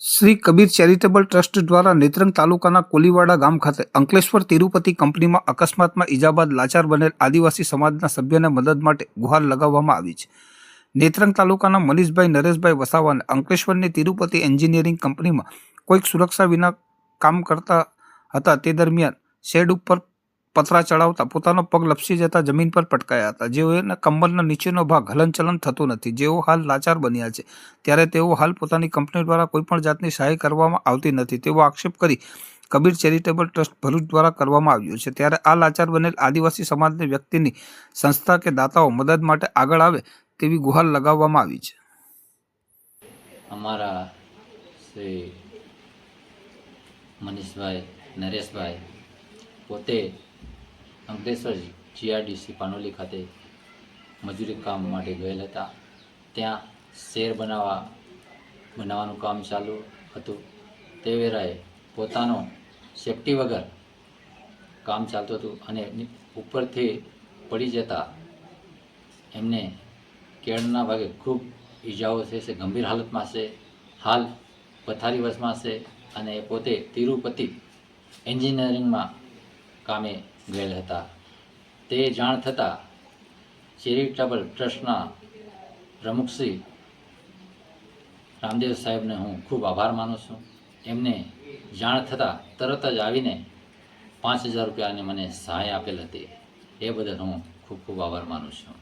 Shri Kabir charitable trust દ્વારા નેત્રંગ તાલુકાના કોલીવાડા ગામ ખાતે અંકલેશ્વર તિરુપતિ કંપનીમાં અકસ્માતમાં ઇજા બાદ લાચાર બનેલ આદિવાસી સમાજના સભ્યને મદદ માટે ગુહાર લગાવવામાં આવી છે. નેત્રંગ તાલુકાના મનીષભાઈ, નરેશભાઈ વસાવાને અંકલેશ્વરની તિરુપતિ એન્જિનિયરિંગ કંપનીમાં કોઈક સુરક્ષા વિના કામ કરતા હતા તે દરમિયાન શેડ ઉપર પતરા ચડાવતા, પોતાનો પગ લપસી જતા જમીન પર પટકાયા હતા. જેઓના કમરના નીચેનો ભાગ હલનચલન થતો નથી. જેઓ હાલ લાચાર બન્યા છે. ત્યારે તેઓ હાલ પોતાની કંપની દ્વારા કોઈપણ જાતની સહાય કરવામાં આવતી નથી. તેવો આક્ષેપ કરી કબીર ચેરિટેબલ ટ્રસ્ટ ભરૂચ દ્વારા કરવામાં આવ્યું છે. ત્યારે આ લાચાર બનેલ આદિવાસી સમાજની વ્યક્તિની સંસ્થા કે દાતાઓ મદદ માટે આગળ આવે તેવી ગુહાર લગાવવામાં આવી છે. અમારા મનીષભાઈ, નરેશભાઈ પોતે અંકલેશ્વર જીઆરડીસી પાનોલી ખાતે મજૂરી કામ માટે ગયેલ હતા. ત્યાં શેર બનાવવા, બનાવવાનું કામ ચાલુ હતું. તે વેરાએ પોતાનો સેફટી વગર કામ ચાલતું હતું અને ઉપરથી પડી જતા એમને કેળના ભાગે ખૂબ ઈજાઓ છે ગંભીર હાલતમાં છે હાલ પથારી વશમાં છે અને પોતે તિરુપતિ એન્જિનિયરિંગમાં કામે ગયેલ હતા. તે જાણ થતાં ચેરિટેબલ ટ્રસ્ટના પ્રમુખશ્રી રામદેવ સાહેબને હું ખૂબ આભાર માનું છું. એમને જાણ થતાં તરત જ આવીને પાંચ હજાર રૂપિયાની મને સહાય આપેલ હતી. એ બદલ હું ખૂબ ખૂબ આભાર માનું છું.